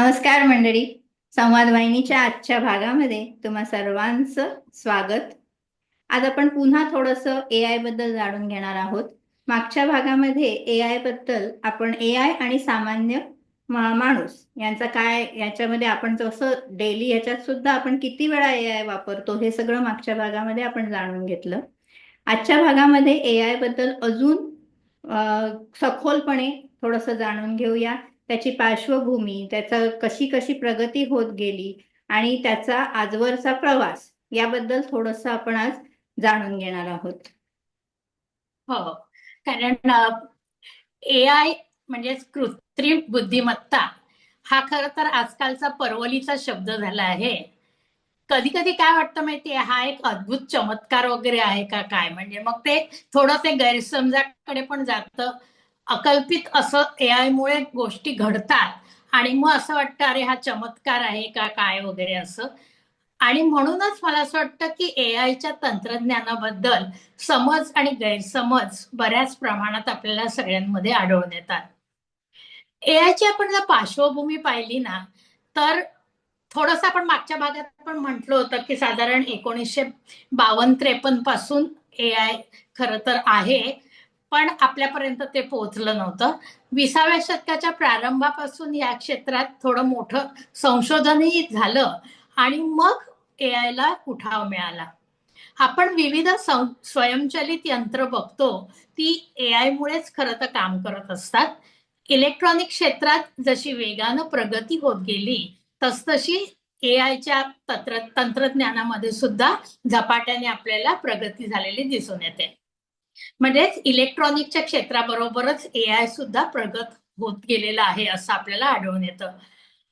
नमस्कार मंडळी. संवाद वाहिनीच्या आजच्या भागामध्ये तुम्हा सर्वांचं स्वागत. आज आपण पुन्हा थोडंसं ए आयबद्दल जाणून घेणार आहोत. मागच्या भागामध्ये ए आयबद्दल आपण ए आय आणि सामान्य माणूस यांचा काय याच्यामध्ये आपण जसं डेली याच्यात सुद्धा आपण किती वेळा ए आय वापरतो हे सगळं मागच्या भागामध्ये आपण जाणून घेतलं. आजच्या भागामध्ये ए आयबद्दल अजून सखोलपणे थोडंसं जाणून घेऊया. त्याची पार्श्वभूमी त्याचा कशी कशी प्रगती होत गेली आणि त्याचा आजवरचा प्रवास याबद्दल थोडस आपण आज जाणून घेणार आहोत. हो, हो. कारण ए आय म्हणजेच कृत्रिम बुद्धिमत्ता हा खर तर आजकालचा परवलीचा शब्द झाला आहे. कधी कधी काय वाटतं माहितीये हा एक अद्भुत चमत्कार वगैरे आहे का काय? म्हणजे मग ते थोडं ते गैरसमजाकडे पण जातं. अकल्पित असं ए आय मुळे गोष्टी घडतात. आणि मग असं वाटतं अरे हा चमत्कार आहे का काय वगैरे असं. आणि म्हणूनच मला असं वाटतं की ए आयच्या तंत्रज्ञानाबद्दल समज आणि गैरसमज बऱ्याच प्रमाणात आपल्याला सगळ्यांमध्ये आढळून येतात. ए आयची आपण जर पार्श्वभूमी पाहिली ना तर थोडंसं आपण मागच्या भागात पण म्हटलं होतं की साधारण एकोणीसशे बावन्न त्रेपन्नपासून ए आय खरं तर आहे. पण आपल्यापर्यंत ते पोहोचलं नव्हतं. विसाव्या शतकाच्या प्रारंभापासून या क्षेत्रात थोडं मोठं संशोधनही झालं आणि मग ए आयला उठाव मिळाला. आपण विविध स्वयंचलित यंत्र बघतो ती ए आय मुळेच खरं तर काम करत असतात. इलेक्ट्रॉनिक क्षेत्रात जशी वेगानं प्रगती होत गेली तसतशी ए आयच्या तंत्र तंत्रज्ञानामध्ये सुद्धा झपाट्याने आपल्याला प्रगती झालेली दिसून येते. म्हणजेच इलेक्ट्रॉनिकच्या क्षेत्राबरोबरच ए आय सुद्धा प्रगत होत गेलेला आहे असं आपल्याला आढळून येतं.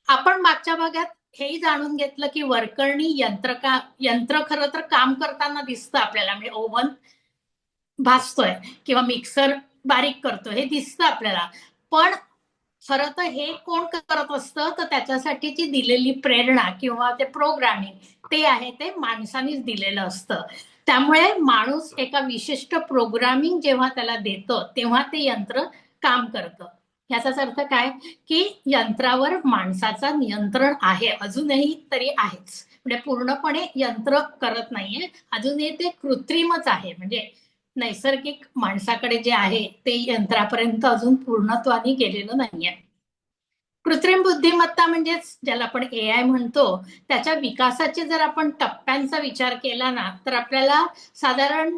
आपण मागच्या भागात हेही जाणून घेतलं की वरकरणी यंत्र का यंत्र खरं तर काम करताना दिसतं आपल्याला. म्हणजे ओव्हन भासतोय किंवा मिक्सर बारीक करतो हे दिसतं आपल्याला. पण खरं तर हे कोण करत असतं? तर त्याच्यासाठीची दिलेली प्रेरणा किंवा ते प्रोग्रामिंग ते आहे ते माणसानेच दिलेलं असतं. त्यामुळे माणूस एका विशिष्ट प्रोग्रामिंग जेव्हा त्याला देतं तेव्हा ते यंत्र काम करतं. याचाच अर्थ काय? की यंत्रावर माणसाचा नियंत्रण आहे अजूनही तरी आहेच. म्हणजे पूर्णपणे यंत्र करत नाहीये अजूनही ते कृत्रिमच आहे. म्हणजे नैसर्गिक माणसाकडे जे आहे ते यंत्रापर्यंत अजून पूर्णत्वाने गेलेलं नाहीये. कृत्रिम बुद्धिमत्ता म्हणजेच ज्याला आपण ए आय म्हणतो त्याच्या विकासाचे जर आपण टप्प्यांचा विचार केला ना तर आपल्याला साधारण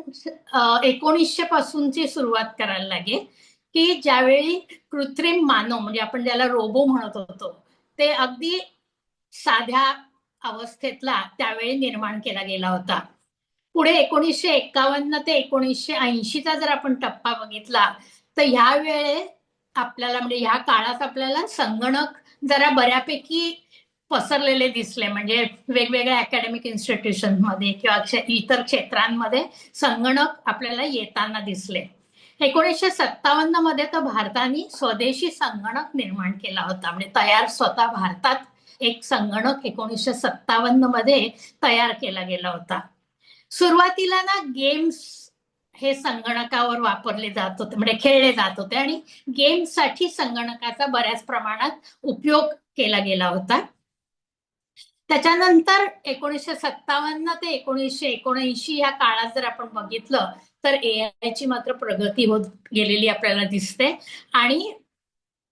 एकोणीसशे पासूनची सुरुवात करायला लागेल. की ज्यावेळी कृत्रिम मानव म्हणजे आपण ज्याला रोबो म्हणत होतो ते अगदी साध्या अवस्थेतला त्यावेळी निर्माण केला गेला होता. पुढे एकोणीसशे एक्कावन्न ते एकोणीसशे ऐंशीचा जर आपण टप्पा बघितला तर ह्या वेळे आपल्याला म्हणजे ह्या काळात आपल्याला संगणक जरा बऱ्यापैकी पसरलेले दिसले. म्हणजे वेगवेगळ्या अकॅडमिक इन्स्टिट्यूशनमध्ये किंवा इतर क्षेत्रांमध्ये संगणक आपल्याला येताना दिसले. एकोणीसशे सत्तावन्नमध्ये तर भारताने स्वदेशी संगणक निर्माण केला होता. म्हणजे तयार स्वतः भारतात एक संगणक एकोणीसशे सत्तावन्नमध्ये तयार केला गेला होता. सुरुवातीला ना गेम्स हे संगणकावर वापरले जात होते म्हणजे खेळले जात होते आणि गेमसाठी संगणकाचा बऱ्याच प्रमाणात उपयोग केला गेला होता. त्याच्यानंतर एकोणीसशे सत्तावन्न ते एकोणीसशे एकोणऐंशी या काळात जर आपण बघितलं तर ए आयची मात्र प्रगती होत गेलेली आपल्याला दिसते. आणि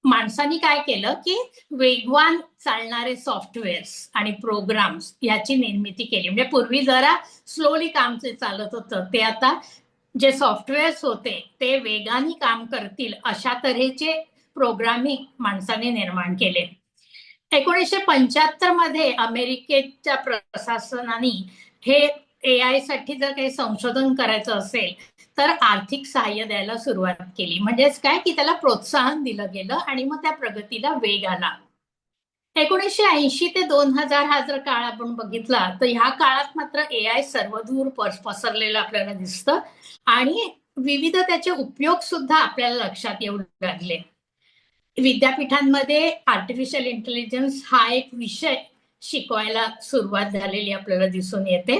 माणसांनी काय केलं की वेगवान चालणारे सॉफ्टवेअर्स आणि प्रोग्राम्स याची निर्मिती केली. म्हणजे पूर्वी जरा स्लोली काम जे चालत होतं ते आता जे सॉफ्टवेअर्स होते ते वेगाने काम करतील अशा तऱ्हेचे प्रोग्रामिंग माणसाने निर्माण केले. एकोणीसशे पंच्याहत्तरमध्ये अमेरिकेच्या प्रशासनाने हे ए आयसाठी जर काही संशोधन करायचं असेल तर आर्थिक सहाय्य द्यायला सुरुवात केली. म्हणजेच काय? की त्याला प्रोत्साहन दिलं गेलं आणि मग त्या प्रगतीला वेग आला. एकोणीसशे ऐंशी ते दोन हजार हा जर काळ आपण बघितला तर ह्या काळात मात्र ए आय सर्वदूर पसरलेलं आपल्याला दिसतं आणि विविध त्याचे उपयोग सुद्धा आपल्याला लक्षात येऊ लागले. विद्यापीठांमध्ये आर्टिफिशियल इंटेलिजन्स हा एक विषय शिकवायला सुरुवात झालेली आपल्याला दिसून येते.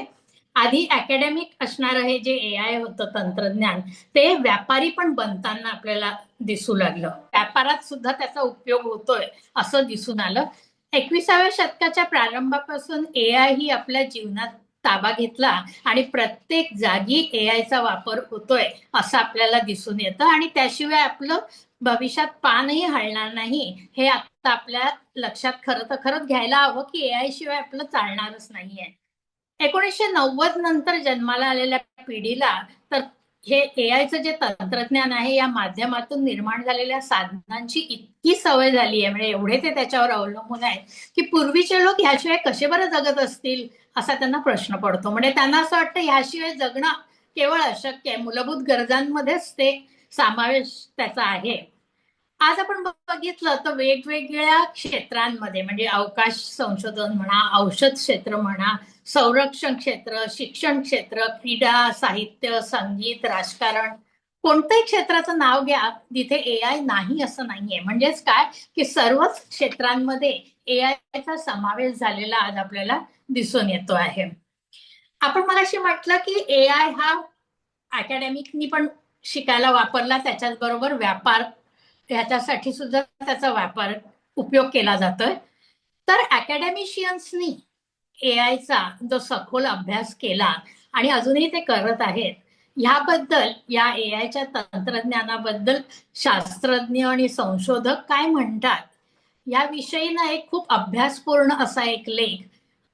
आधी अकॅडमिक असणारं हे जे ए आय होतं तंत्रज्ञान ते व्यापारी पण बनताना आपल्याला दिसू लागलं. व्यापारात सुद्धा त्याचा उपयोग होतोय असं दिसून आलं. एकविसाव्या शतकाच्या प्रारंभापासून ए आय ही आपल्या जीवनात ताबा घेतला आणि प्रत्येक जागी ए आयचा वापर होतोय असं आपल्याला दिसून येतं. आणि त्याशिवाय आपलं भविष्यात पानही हलणार नाही. हे आता आपल्या लक्षात खरं तर खरंच घ्यायला हवं की ए आय शिवाय आपलं चालणारच नाहीये. एकोणीसशे नव्वद नंतर जन्माला आलेल्या पिढीला हे ए आयचं जे तंत्रज्ञान आहे या माध्यमातून निर्माण झालेल्या साधनांची इतकी सवय झाली आहे. म्हणजे एवढे ते त्याच्यावर अवलंबून आहेत की पूर्वीचे लोक ह्याशिवाय कसे बरं जगत असतील असा त्यांना प्रश्न पडतो. म्हणजे त्यांना असं वाटतं ह्याशिवाय जगणं केवळ अशक्य आहे. मूलभूत गरजांमध्येच ते समावेश त्याचा आहे. आज आपण बघितलं तर वेगवेगळ्या क्षेत्रांमध्ये म्हणजे अवकाश संशोधन म्हणा औषध क्षेत्र म्हणा संरक्षण क्षेत्र शिक्षण क्षेत्र क्रीडा साहित्य संगीत राजकारण कोणत्याही क्षेत्राचं नाव घ्या तिथे ए आय नाही असं नाहीये. म्हणजेच काय? की सर्वच क्षेत्रांमध्ये ए आयचा समावेश झालेला आज आपल्याला दिसून येतो आहे. आपण मगाशी म्हटलं की ए आय हा अकॅडमिकनी पण शिकायला वापरला त्याच्याच बरोबर व्यापार ह्याच्यासाठी सुद्धा त्याचा व्यापार उपयोग केला जातोय. तर अकॅडमिशियन्सनी ए आयचा जो सखोल अभ्यास केला आणि अजूनही ते करत आहेत ह्याबद्दल या ए आयच्या तंत्रज्ञानाबद्दल शास्त्रज्ञ आणि संशोधक काय म्हणतात? याविषयी ना एक खूप अभ्यासपूर्ण असा एक लेख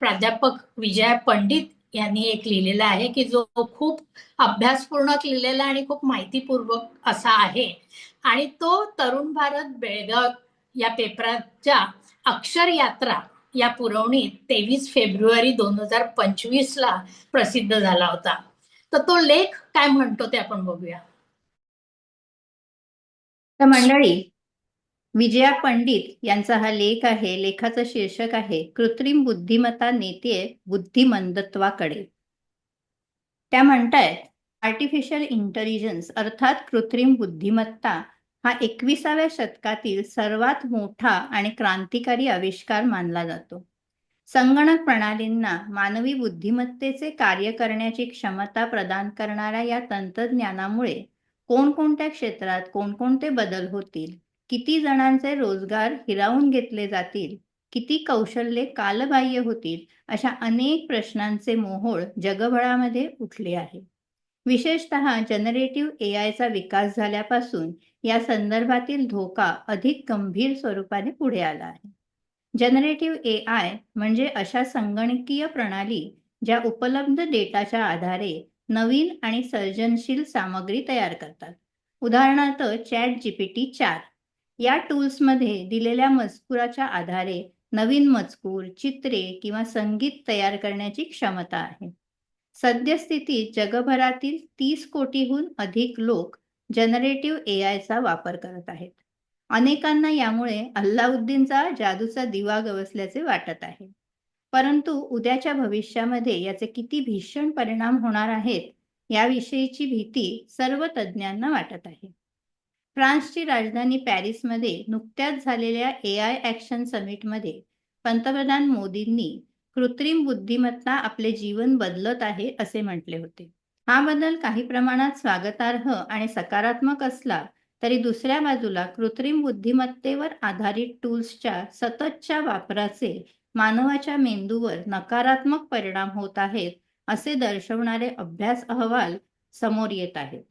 प्राध्यापक विजया पंडित यांनी एक लिहिलेला आहे की जो खूप अभ्यासपूर्ण लिहिलेला आणि खूप माहितीपूर्वक असा आहे. आणि तो तरुण भारत बेळगाव या पेपराच्या अक्षर यात्रा या पुरवणीत तेवीस फेब्रुवारी दोन हजार पंचवीस ला प्रसिद्ध झाला होता. तर तो लेख काय म्हणतो ते आपण बघूया. तर मंडळी विजया पंडित यांचा हा लेख आहे लेखाचं शीर्षक आहे कृत्रिम बुद्धिमत्ता नेते बुद्धिमंदत्वाकडे त्या म्हणतायत आर्टिफिशियल इंटेलिजन्स अर्थात कृत्रिम बुद्धिमत्ता हा एकविसाव्या शतकातील सर्वात मोठा आणि क्रांतिकारी आविष्कार मानला जातो. संगणक प्रणालींना मानवी बुद्धिमत्तेचे कार्य करण्याची क्षमता प्रदान करणाऱ्या या तंत्रज्ञानामुळे कोणकोणत्या क्षेत्रात कोणकोणते बदल होतील किती जणांचे रोजगार हिरावून घेतले जातील किती कौशल्ये कालबाह्य होतील अशा अनेक प्रश्नांचे मोहोळ जगभरामध्ये उठले आहे. विशेषतः जनरेटिव्ह ए आयचा विकास झाल्यापासून या संदर्भातील धोका अधिक गंभीर स्वरूपाने पुढे आला आहे. जनरेटिव्ह ए आय म्हणजे अशा संगणकीय प्रणाली ज्या उपलब्ध डेटाच्या आधारे नवीन आणि सर्जनशील सामग्री तयार करतात. उदाहरणार्थ चॅट जीपीटी चार. या टूल्समध्ये दिलेल्या मजकुराच्या आधारे नवीन मजकूर चित्रे किंवा संगीत तयार करण्याची क्षमता आहे. सद्यस्थितीत जगभरातील तीस कोटीहून अधिक लोक जनरेटिव्ह ए आयचा वापर करत आहेत. अनेकांना यामुळे अल्लाउद्दीनचा जादूचा दिवा गवसल्याचे वाटत आहे. परंतु उद्याच्या भविष्यामध्ये याचे किती भीषण परिणाम होणार आहेत याविषयीची भीती सर्व तज्ज्ञांना वाटत आहे. फ्रान्सची राजधानी पॅरिसमध्ये नुकत्याच झालेल्या ए आय ॲक्शन समिटमध्ये पंतप्रधान मोदींनी कृत्रिम बुद्धिमत्ता आपले जीवन बदलत आहे असे म्हटले होते. हा बदल काही प्रमाणात स्वागतार्ह आणि सकारात्मक असला तरी दुसऱ्या बाजूला कृत्रिम बुद्धिमत्तेवर आधारित टूल्सच्या सततच्या वापराचे मानवाच्या मेंदूवर नकारात्मक परिणाम होत आहेत असे दर्शवणारे अभ्यास अहवाल समोर येत आहेत.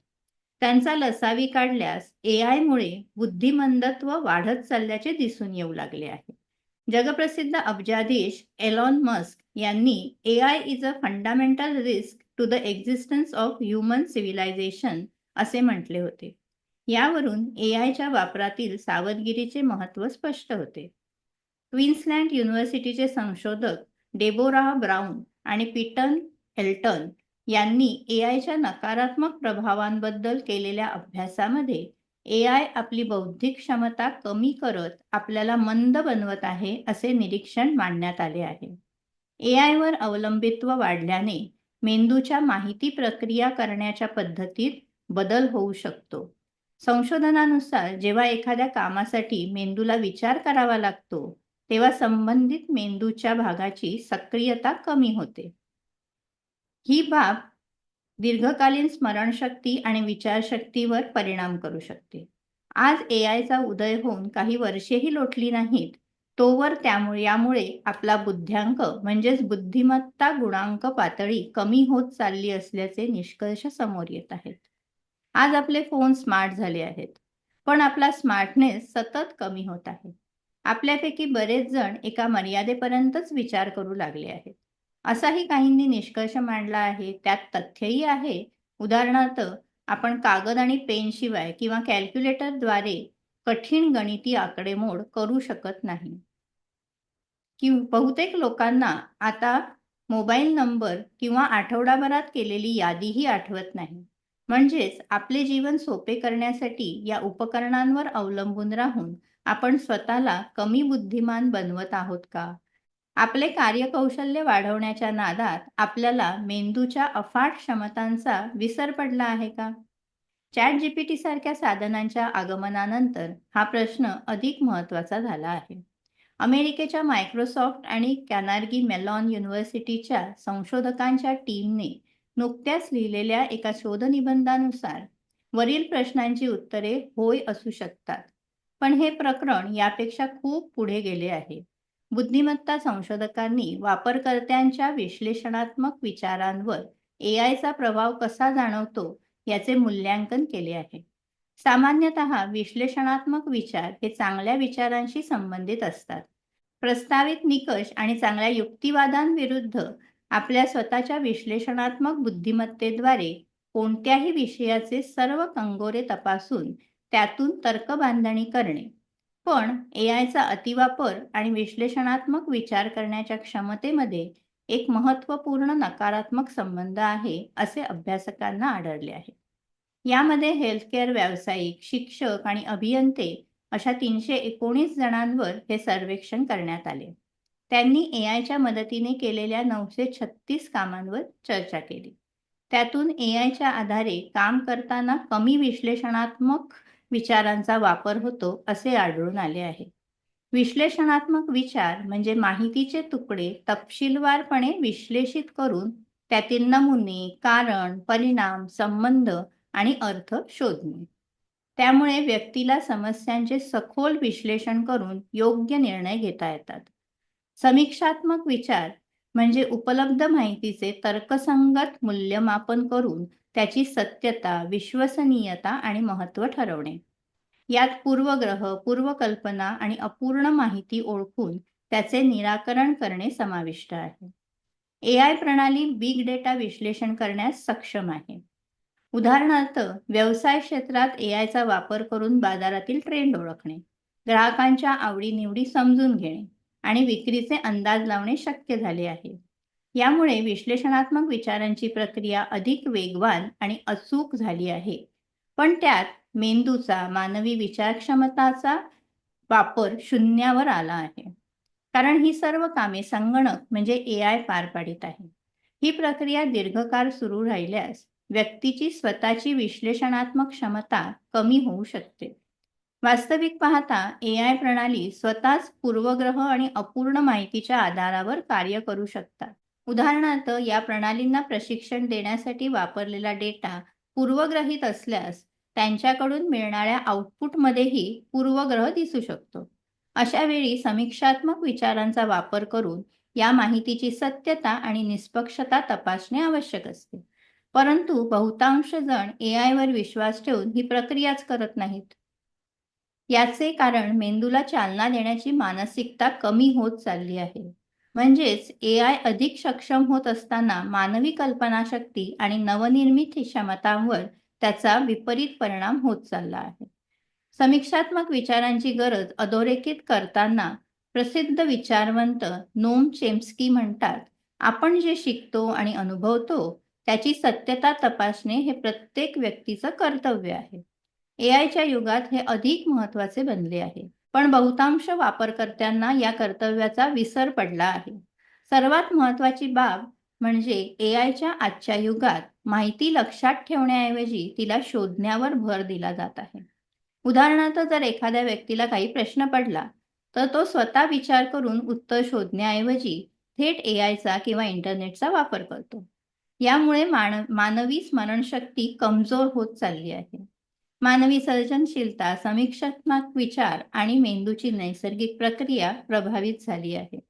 त्यांचा लसावी काढल्यास ए आयमुळे बुद्धिमंदत्व वाढत चालल्याचे दिसून येऊ लागले आहे. जगप्रसिद्ध अब्जाधीश एलॉन मस्क यांनी A I is a fundamental risk to the existence of human civilisation असे म्हटले होते. यावरून ए आयच्या वापरातील सावधगिरीचे महत्त्व स्पष्ट होते. क्वीन्सलँड युनिव्हर्सिटीचे संशोधक डेबोरा ब्राऊन आणि पीटन हेल्टन यांनी ए आयच्या नकारात्मक प्रभावांबद्दल केलेल्या अभ्यासामध्ये ए आय आपली बौद्धिक क्षमता कमी करत आपल्याला मंद बनवत आहे असे निरीक्षण मांडण्यात आले आहे. ए आयवर अवलंबित्व वाढल्याने मेंदूच्या माहिती प्रक्रिया करण्याच्या पद्धतीत बदल होऊ शकतो. संशोधनानुसार जेव्हा एखाद्या कामासाठी मेंदूला विचार करावा लागतो तेव्हा संबंधित मेंदूच्या भागाची सक्रियता कमी होते. ही बाब दीर्घकालीन स्मरणशक्ती आणि विचारशक्तीवर परिणाम करू शकते. आज ए आयचा उदय होऊन काही वर्षेही लोटली नाहीत तोवर त्यामुळे यामुळे आपला बुद्ध्यांक म्हणजेच बुद्धिमत्ता गुणांक पातळी कमी होत चालली असल्याचे निष्कर्ष समोर येत आहेत. आज आपले फोन स्मार्ट झाले आहेत पण आपला स्मार्टनेस सतत कमी होत आहे. आपल्यापैकी बरेच जण एका मर्यादेपर्यंतच विचार करू लागले आहेत. असाही काहींनी निष्कर्ष मांडला आहे त्यात तथ्यही आहे. उदाहरणार्थ आपण कागद आणि पेनशिवाय किंवा कॅल्क्युलेटरद्वारे कठीण गणिती आकडेमोड करू शकत नाही. कि बहुतेक लोकांना आता मोबाईल नंबर किंवा आठवडाभरात केलेली यादीही आठवत नाही. म्हणजेच आपले जीवन सोपे करण्यासाठी या उपकरणांवर अवलंबून राहून आपण स्वतःला कमी बुद्धिमान बनवत आहोत का? आपले कार्यकौशल्य वाढवण्याच्या नादात आपल्याला मेंदूच्या अफाट क्षमतांचा विसर पडला आहे का? चॅट जीपीटी सारख्या साधनांच्या आगमनानंतर हा प्रश्न अधिक महत्त्वाचा झाला आहे. अमेरिकेच्या मायक्रोसॉफ्ट आणि कॅनार्गी मेलॉन युनिव्हर्सिटीच्या संशोधकांच्या टीमने नुकत्याच लिहिलेल्या एका शोधनिबंधानुसार वरील प्रश्नांची उत्तरे होय असू शकतात पण हे प्रकरण यापेक्षा खूप पुढे गेले आहे. बुद्धिमत्ता संशोधकांनी वापरकर्त्यांच्या विश्लेषणात्मक विचारांवर ए आयचा प्रभाव कसा जाणवतो याचे मूल्यांकन केले आहे. सामान्यतः विश्लेषणात्मक विचार हे चांगल्या विचारांशी संबंधित असतात. प्रस्तावित निकष आणि चांगल्या युक्तिवादांविरुद्ध आपल्या स्वतःच्या विश्लेषणात्मक बुद्धिमत्तेद्वारे कोणत्याही विषयाचे सर्व कंगोरे तपासून त्यातून तर्क बांधणी करणे. पण एआयचा अतिवापर आणि विश्लेषणात्मक विचार करण्याच्या क्षमतेमध्ये एक महत्त्वपूर्ण नकारात्मक संबंध आहे असे अभ्यासकांना आढळले आहे. यामध्ये हेल्थकेअर व्यावसायिक शिक्षक आणि अभियंते अशा तीनशे एकोणीस जणांवर हे सर्वेक्षण करण्यात आले. त्यांनी एआयच्या मदतीने केलेल्या नऊशे छत्तीस कामांवर चर्चा केली. त्यातून एआयच्या आधारे काम करताना कमी विश्लेषणात्मक विचारांचा वापर होतो असे आढळून आले आहे. विश्लेषणात्मक विचार म्हणजे माहितीचे तुकडे तपशीलवारपणे विश्लेषित करून त्यातील नमुने कारण परिणाम संबंध आणि अर्थ शोधणे. त्यामुळे व्यक्तीला समस्यांचे सखोल विश्लेषण करून योग्य निर्णय घेता येतात. समीक्षात्मक विचार म्हणजे उपलब्ध माहितीचे तर्कसंगत मूल्यमापन करून त्याची सत्यता विश्वसनीयता आणि महत्त्व ठरवणे. यात पूर्वग्रह पूर्वकल्पना आणि अपूर्ण माहिती ओळखून त्याचे निराकरण करणे समाविष्ट आहे. ए आय प्रणाली बिग डेटा विश्लेषण करण्यास सक्षम आहे. उदाहरणार्थ व्यवसाय क्षेत्रात एआयचा वापर करून बाजारातील ट्रेंड ओळखणे ग्राहकांच्या आवडीनिवडी समजून घेणे आणि विक्रीचे अंदाज लावणे शक्य झाले आहे. यामुळे विश्लेषणात्मक विचारांची प्रक्रिया अधिक वेगवान आणि अचूक झाली आहे. पण त्यात मेंदूचा मानवी विचारक्षमताचा वापर शून्यावर आला आहे. कारण ही सर्व कामे संगणक म्हणजे ए आय पार पाडित आहे. ही प्रक्रिया दीर्घकाळ सुरू राहिल्यास व्यक्तीची स्वतःची विश्लेषणात्मक क्षमता कमी होऊ शकते. वास्तविक पाहता ए आय प्रणाली स्वतःच पूर्वग्रह आणि अपूर्ण माहितीच्या आधारावर कार्य करू शकतात. उदाहरणार्थ या प्रणालींना प्रशिक्षण देण्यासाठी वापरलेला डेटा पूर्वग्रहित असल्यास त्यांच्याकडून मिळणाऱ्या आउटपुटमध्येही पूर्वग्रह दिसू शकतो. अशा वेळी समीक्षात्मक विचारांचा वापर करून या माहितीची सत्यता आणि निष्पक्षता तपासणे आवश्यक असते. परंतु बहुतांश जण ए वर विश्वास ठेवून ही प्रक्रियाच करत नाहीत. याचे कारण मेंदूला चालना देण्याची मानसिकता कमी होत चालली आहे. म्हणजेच ए आय अधिक सक्षम होत असताना मानवी कल्पनाशक्ती आणि नवनिर्मित क्षमतांवर त्याचा विपरीत परिणाम होत चालला आहे. समीक्षात्मक विचारांची गरज अधोरेखित करताना प्रसिद्ध विचारवंत नोम चेम्स्की म्हणतात आपण जे शिकतो आणि अनुभवतो त्याची सत्यता तपासणे हे प्रत्येक व्यक्तीचं कर्तव्य आहे. ए आयच्या युगात हे अधिक महत्त्वाचे बनले आहे. पण बहुतांश वापरकर्त्यांना या कर्तव्याचा विसर पडला आहे. सर्वात महत्वाची बाब म्हणजे ए आयच्या आजच्या युगात माहिती लक्षात ठेवण्याऐवजी तिला शोधण्यावर भर दिला जात आहे. उदाहरणार्थ जर एखाद्या व्यक्तीला काही प्रश्न पडला तर तो स्वतः विचार करून उत्तर शोधण्याऐवजी थेट ए आयचा किंवा इंटरनेटचा वापर करतो. यामुळे मान मानवी स्मरणशक्ती कमजोर होत चालली आहे. मानवी सर्जनशीलता समीक्षात्मक विचार आणि मेंदूची नैसर्गिक प्रक्रिया प्रभावित झाली आहे.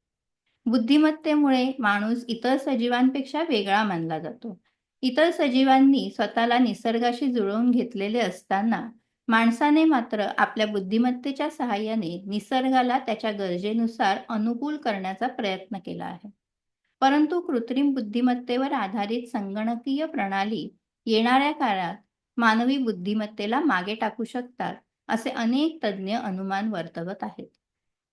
बुद्धिमत्तेमुळे माणूस इतर सजीवांपेक्षा वेगळा मानला जातो. इतर सजीवांनी स्वतःला निसर्गाशी जुळवून घेतलेले असताना माणसाने मात्र आपल्या बुद्धिमत्तेच्या सहाय्याने निसर्गाला त्याच्या गरजेनुसार अनुकूल करण्याचा प्रयत्न केला आहे. परंतु कृत्रिम बुद्धिमत्तेवर आधारित संगणकीय प्रणाली येणाऱ्या काळात मानवी बुद्धिमत्तेला मागे टाकू शकतात असे अनेक तज्ज्ञ अनुमान वर्तवत आहेत.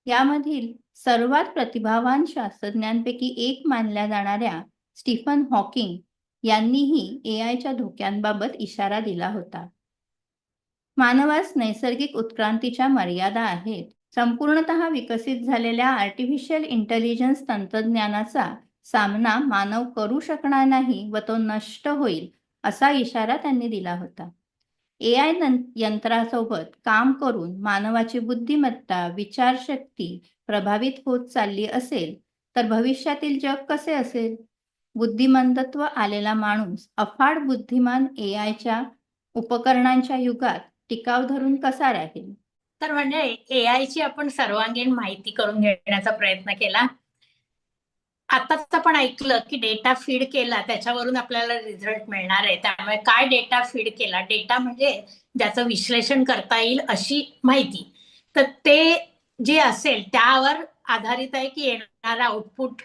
यामधील सर्वात प्रतिभावान शास्त्रज्ञांपैकी एक मानल्या जाणाऱ्या स्टीफन हॉकिंग यांनीही एआयच्या धोक्यांबाबत इशारा दिला होता. मानवास नैसर्गिक उत्क्रांतीच्या मर्यादा आहेत. संपूर्णतः विकसित झालेल्या आर्टिफिशियल इंटेलिजन्स तंत्रज्ञानाचा सामना मानव करू शकणार नाही व तो नष्ट होईल असा इशारा त्यांनी दिला होता. ए आय यंत्रासोबत काम करून मानवाची बुद्धिमत्ता विचारशक्ती प्रभावित होत चालली असेल तर भविष्यातील जग कसे असेल? बुद्धिमंतत्व आलेला माणूस अफाट बुद्धिमान ए आयच्या उपकरणांच्या युगात टिकाव धरून कसा राहील? तर म्हणजे एआय ची आपण सर्वांगीण माहिती करून घेण्याचा प्रयत्न केला. आताच आपण ऐकलं की डेटा फीड केला त्याच्यावरून आपल्याला रिझल्ट मिळणार आहे. त्यामुळे काय डेटा फीड केला? डेटा म्हणजे ज्याचं विश्लेषण करता येईल अशी माहिती. तर ते जे असेल त्यावर आधारित आहे की येणारा आउटपुट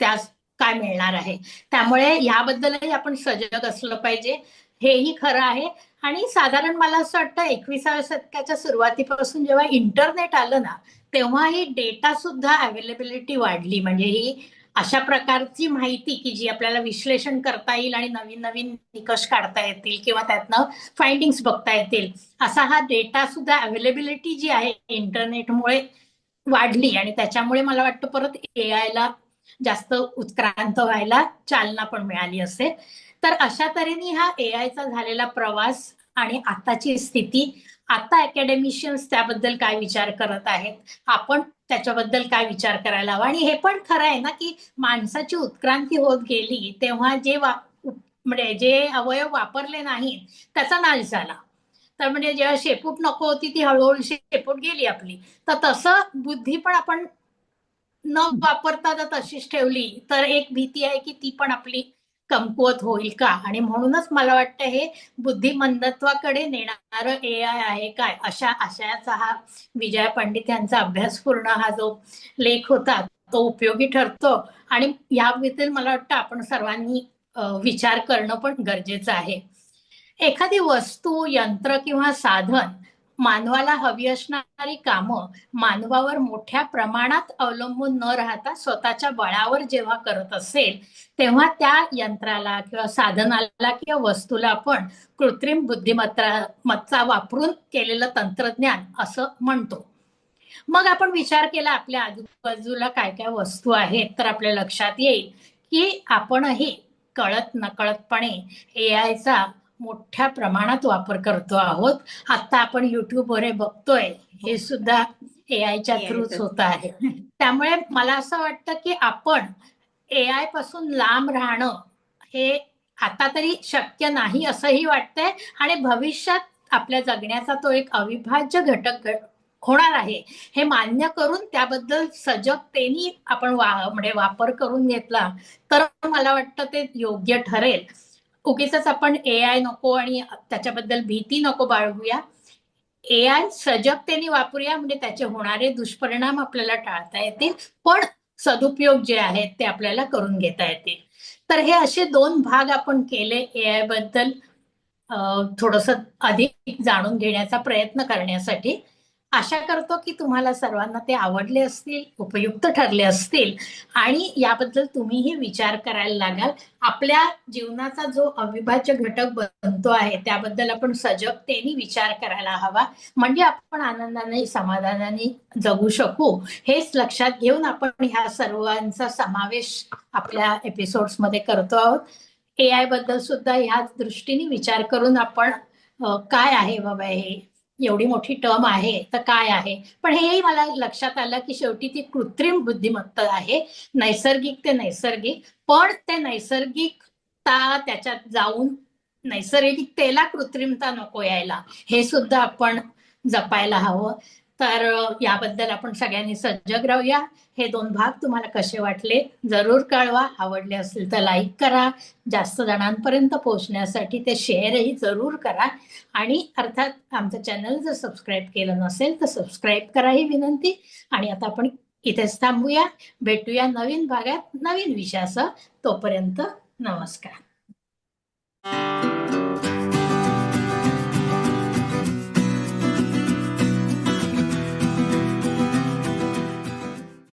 त्या काय मिळणार आहे? त्यामुळे याबद्दलही आपण सजग असलं पाहिजे. हेही खरं आहे. आणि साधारण मला असं वाटतं एकविसाव्या शतकाच्या सुरुवातीपासून जेव्हा इंटरनेट आलं ना तेव्हा ही डेटा सुद्धा अवेलेबिलिटी वाढली. म्हणजे ही अशा प्रकारची माहिती की जी आपल्याला विश्लेषण करता येईल आणि नवीन नवीन निकष काढता येतील किंवा त्यातनं फाइंडिंग्स बघता येतील असा हा डेटा सुद्धा अवेलेबिलिटी जी आहे इंटरनेटमुळे वाढली. आणि त्याच्यामुळे मला वाटतं परत ए ला जास्त उत्क्रांत व्हायला चालना पण मिळाली असेल. तर अशा तऱ्हेने हा ए आयचा झालेला प्रवास आणि आताची स्थिती आता अकॅडमिशियन्स त्याबद्दल काय विचार करत आहेत आपण त्याच्याबद्दल काय विचार करायला हवा? आणि हे पण खरं आहे ना की माणसाची उत्क्रांती होत गेली तेव्हा जे वा म्हणजे जे अवयव वापरले नाहीत त्याचा नाश झाला. तर म्हणजे जेव्हा शेपूट नको होती ती हळूहळू शेपूट गेली आपली. तर तसं बुद्धी पण आपण न वापरता जर तशीच ठेवली तर एक भीती आहे की ती पण आपली कमकुवत होईल का? आणि म्हणूनच मला वाटतं हे बुद्धिमंदत्वाकडे नेणार ए आय आहे काय? अशा आशयाचा हा विजय पंडित यांचा अभ्यासपूर्ण हा जो लेख होता तो उपयोगी ठरतो. आणि याबद्दल मला वाटतं आपण सर्वांनी विचार करणं पण गरजेचं आहे. एखादी वस्तू यंत्र किंवा साधन मानवाला हवी असणारी कामं मानवावर मोठ्या प्रमाणात अवलंबून न राहता स्वतःच्या बळावर जेव्हा करत असेल तेव्हा त्या यंत्राला किंवा साधनाला किंवा वस्तूला आपण कृत्रिम बुद्धिमत्ता मत्ता वापरून केलेलं तंत्रज्ञान असं म्हणतो. मग आपण विचार केला आपल्या आजूबाजूला काय काय वस्तू आहेत तर आपल्या लक्षात येईल की आपणही कळत नकळतपणे ए आयचा मोठ्या प्रमाणात वापर करतो आहोत. आता आपण युट्यूबवर बघतोय. हे सुद्धा ए आयच्या थ्रूच होत आहे. त्यामुळे मला असं वाटतं की आपण ए आयपासून लांब राहणं हे आता तरी शक्य नाही असंही वाटतंय. आणि भविष्यात आपल्या जगण्याचा तो एक अविभाज्य घटक होणार आहे. हे मान्य करून त्याबद्दल सजगतेनी आपण वा म्हणजे वापर करून घेतला तर मला वाटतं ते योग्य ठरेल. उगीच आपण ए आय नको आणि त्याच्याबद्दल भीती नको बाळगूया. ए आय सजगतेने वापरूया म्हणजे त्याचे होणारे दुष्परिणाम आपल्याला टाळता येतील. पण सदुपयोग जे आहेत ते आपल्याला करून घेता येतील. तर हे असे दोन भाग आपण केले ए आयबद्दल थोडस अधिक जाणून घेण्याचा प्रयत्न करण्यासाठी. आशा करतो की तुम्हाला सर्वांना ते आवडले असतील उपयुक्त ठरले असतील आणि याबद्दल तुम्हीही विचार करायला लागाल. आपल्या जीवनाचा जो अविभाज्य घटक बनतो आहे त्याबद्दल आपण सजगतेने विचार करायला हवा. म्हणजे आपण आनंदाने समाधानाने जगू शकू. हेच लक्षात घेऊन आपण ह्या सर्वांचा समावेश आपल्या एपिसोड्समध्ये करतो आहोत. ए आयबद्दल सुद्धा ह्याच दृष्टीने विचार करून आपण काय आहे बाबा हे एवढी मोठी टर्म आहे तर काय आहे? पण हेही मला लक्षात आलं की शेवटी ती कृत्रिम बुद्धिमत्ता आहे. नैसर्गिक ते नैसर्गिक पण ते नैसर्गिकता त्याच्यात जाऊन नैसर्गिकतेला कृत्रिमता नको यायला. हे सुद्धा आपण जपायला हवं. तर याबद्दल आपण सगळ्यांनी सजग राहूया. हे दोन भाग तुम्हाला कसे वाटले जरूर कळवा. आवडले असेल तर लाईक करा. जास्त जणांपर्यंत पोहोचण्यासाठी ते शेअरही जरूर करा. आणि अर्थात आमचं चॅनल जर सबस्क्राईब केलं नसेल तर सबस्क्राईब करा ही विनंती. आणि आता आपण इथेच थांबूया. भेटूया नवीन भागात नवीन विषयासह. तोपर्यंत नमस्कार.